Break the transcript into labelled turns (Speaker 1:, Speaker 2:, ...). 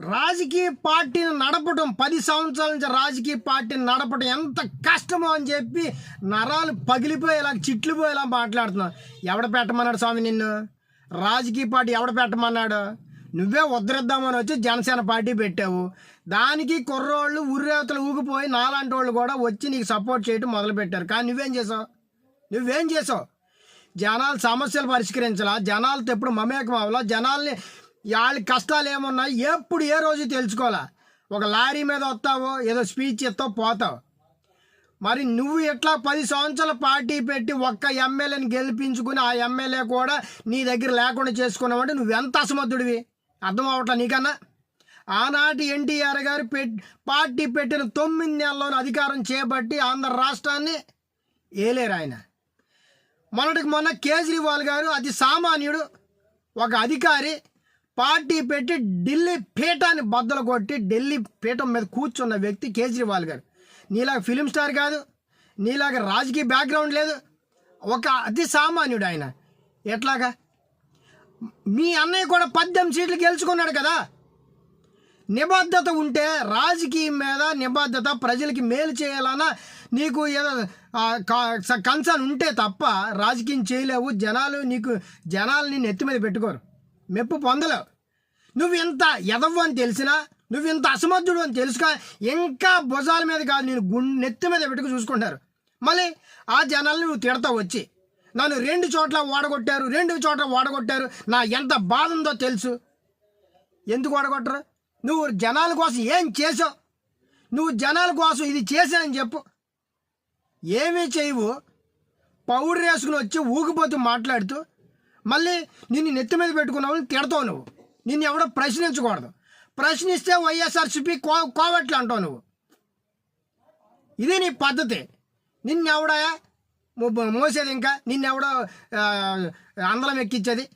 Speaker 1: రాజకీయ పార్టీని నడపడం పది సంవత్సరాల నుంచి రాజకీయ పార్టీని నడపడం ఎంత కష్టమో అని చెప్పి నరాలు పగిలిపోయేలా చిట్లిపోయేలా మాట్లాడుతున్నావు. ఎవడ పెట్టమన్నాడు స్వామి నిన్ను? రాజకీయ పార్టీ ఎవడ పెట్టమన్నాడు? నువ్వే ఉద్ధరిద్దామని వచ్చి జనసేన పార్టీ పెట్టావు. దానికి కుర్రోళ్ళు ఉర్రేతలు ఊగిపోయి నాలాంటి వాళ్ళు కూడా వచ్చి నీకు సపోర్ట్ చేయడం మొదలుపెట్టారు కానీ నువ్వేం చేసావు? నువ్వేం చేసావు? జనాల సమస్యలు పరిష్కరించాలా? జనాలతో ఎప్పుడు మమేకం అవ్వాలా? జనాల్ని వాళ్ళ కష్టాలు ఏమున్నాయి? ఎప్పుడు ఏ రోజు తెలుసుకోవాలా? ఒక లారీ మీద వస్తావో ఏదో స్పీచ్ ఇస్తావు పోతావు. మరి నువ్వు ఎట్లా పది సంవత్సరాల పార్టీ పెట్టి ఒక్క ఎమ్మెల్యేని గెలిపించుకుని ఆ ఎమ్మెల్యే కూడా నీ దగ్గర లేకుండా చేసుకున్నావంటే నువ్వెంత అసమర్థుడివి? అర్థం అవట్లా నీకన్నా? ఆనాటి ఎన్టీఆర్ గారు పెట్ పార్టీ పెట్టిన తొమ్మిది నెలల్లోని అధికారం చేపట్టి ఆంధ్ర రాష్ట్రాన్ని ఏలేరు ఆయన. మొన్నటికి మొన్న కేజ్రీవాల్ గారు అతి సామాన్యుడు ఒక అధికారి పార్టీ పెట్టి ఢిల్లీ పీఠాన్ని బద్దలు కొట్టి ఢిల్లీ పీఠం మీద కూర్చున్న వ్యక్తి కేజ్రీవాల్ గారు. నీలాగ ఫిలిం స్టార్ కాదు నీలాగ రాజకీయ బ్యాక్గ్రౌండ్ లేదు. ఒక అతి సామాన్యుడు ఆయన. ఎట్లాగా? మీ అన్నయ్య కూడా పద్దెనిమిది సీట్లు గెలుచుకున్నాడు కదా. నిబద్ధత ఉంటే రాజకీయం మీద నిబద్ధత ప్రజలకి మేలు చేయాలన్నా నీకు ఏదో కన్సర్న్ ఉంటే తప్ప రాజకీయం చేయలేవు. జనాలు నీకు జనాలు నెత్తి మీద పెట్టుకోరు. మెప్పు పొందలేవు. నువ్వు ఇంత ఎదవ్వు అని తెలిసినా నువ్వు ఇంత అసమర్థుడు అని తెలుసుక ఇంకా భుజాల మీద కాదు నేను గుండె నెత్తి మీద పెట్టుకు చూసుకుంటారు. మళ్ళీ ఆ జనాలను నువ్వు తిడతావు వచ్చి. నన్ను రెండు చోట్ల ఓడగొట్టారు రెండు చోట్ల ఓడగొట్టారు నా ఎంత బాధ ఉందో తెలుసు. ఎందుకు ఓడగొట్టరు నువ్వు జనాల కోసం ఏం చేసావు? నువ్వు జనాల కోసం ఇది చేశానని చెప్పు. ఏమీ చేయవు. పౌడర్ వేసుకుని వచ్చి ఊగిపోతూ మాట్లాడుతూ మళ్ళీ నిన్ను నెత్తి మీద పెట్టుకున్నావు తిడతావు నువ్వు. నిన్ను ఎవడో ప్రశ్నించకూడదు. ప్రశ్నిస్తే వైఎస్ఆర్సిపి కో కోవట్లు అంటావు నువ్వు. ఇది నీ పద్ధతి. నిన్నెవడ మోసేది ఇంకా? నిన్నెవడో అందలం ఎక్కించేది?